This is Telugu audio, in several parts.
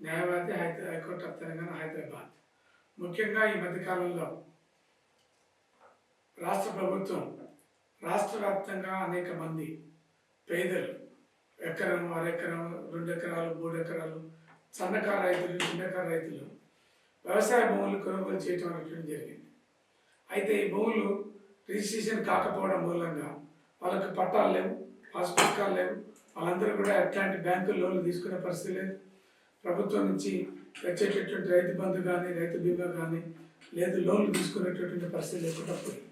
న్యాయవాది హైదరా high court of Telangana Hyderabad. ముఖ్యంగా ఈ మధ్యకాలంలో రాష్ట్ర ప్రభుత్వం రాష్ట్ర వ్యాప్తంగా అనేక మంది పేదలు ఎకరం అరెకరం రెండు ఎకరాలు మూడు ఎకరాలు సన్నకారు రైతులు చిన్నకారు రైతులు వ్యవసాయ భూములు కొనుగోలు చేయటం అనేటువంటి జరిగింది. అయితే ఈ భూములు రిజిస్ట్రేషన్ కాకపోవడం మూలంగా వాళ్ళకి పట్టాలు లేవు పాస్ పుస్తకాలు లేవు వాళ్ళందరూ కూడా ఎట్లాంటి బ్యాంకు లోన్లు తీసుకునే పరిస్థితి లేదు. ప్రభుత్వం నుంచి వచ్చేటటువంటి రైతు బంధు కానీ రైతు బీమా కానీ లేదు లోన్లు తీసుకునేటటువంటి పరిస్థితి లేకుండా పోయింది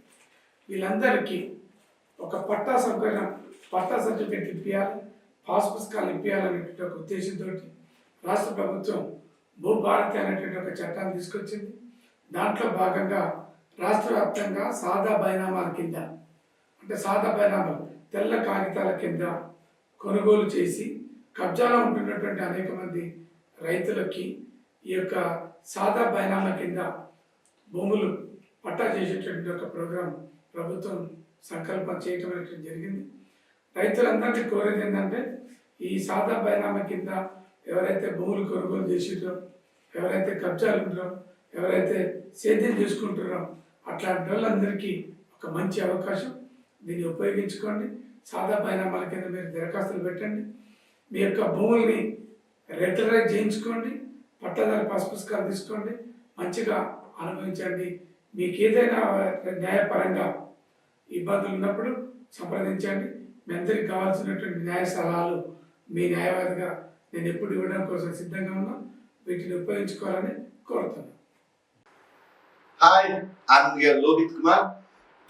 వీళ్ళందరికీ ఒక పట్టా సౌకర్యం పట్టా సర్టిఫికేట్ ఇప్పించాలి పాస్ పుస్తకాలు ఇప్పించాలనేటువంటి ఒక ఉద్దేశంతో రాష్ట్ర ప్రభుత్వం భూభారతి అనేటువంటి ఒక చట్టాన్ని తీసుకొచ్చింది. దాంట్లో భాగంగా రాష్ట్ర వ్యాప్తంగా సాదా బైనామాల కింద అంటే సాదా బైనామాలు తెల్ల కాగితాల కింద కొనుగోలు చేసి కబ్జాలో ఉంటున్నటువంటి అనేక మంది రైతులకి ఈ యొక్క సాదా బైనామా కింద భూములు పట్టా చేసేటువంటి ఒక ప్రోగ్రాం ప్రభుత్వం సంకల్పం చేయటం అనేటువంటి జరిగింది. రైతులందరినీ కోరేది ఏంటంటే ఈ సాదా బైనామా కింద ఎవరైతే భూములు కొనుగోలు చేసిరో ఎవరైతే కబ్జాలు ఉంటారో ఎవరైతే సేద్యం చేసుకుంటారో అట్లాంటి వాళ్ళందరికీ ఒక మంచి అవకాశం. దీన్ని ఉపయోగించుకోండి. సాదా పరిణామాల కింద మీరు దరఖాస్తులు పెట్టండి. మీ యొక్క భూముల్ని రెగ్యులరైజ్ చేయించుకోండి. పట్టదారి పాస్ పుస్తకాలు తీసుకోండి. మంచిగా అనుభవించండి. మీకు ఏదైనా న్యాయపరంగా ఇబ్బందులు ఉన్నప్పుడు సంప్రదించండి. మీ అందరికి కావాల్సినటువంటి న్యాయ సలహాలు మీ న్యాయవాదిగా నేను ఎప్పుడు ఇవ్వడం కోసం సిద్ధంగా ఉన్నా వీటిని ఉపయోగించుకోవాలని కోరుతున్నాను. హాయ్ ఆత్మీయ లోహిత్ కుమార్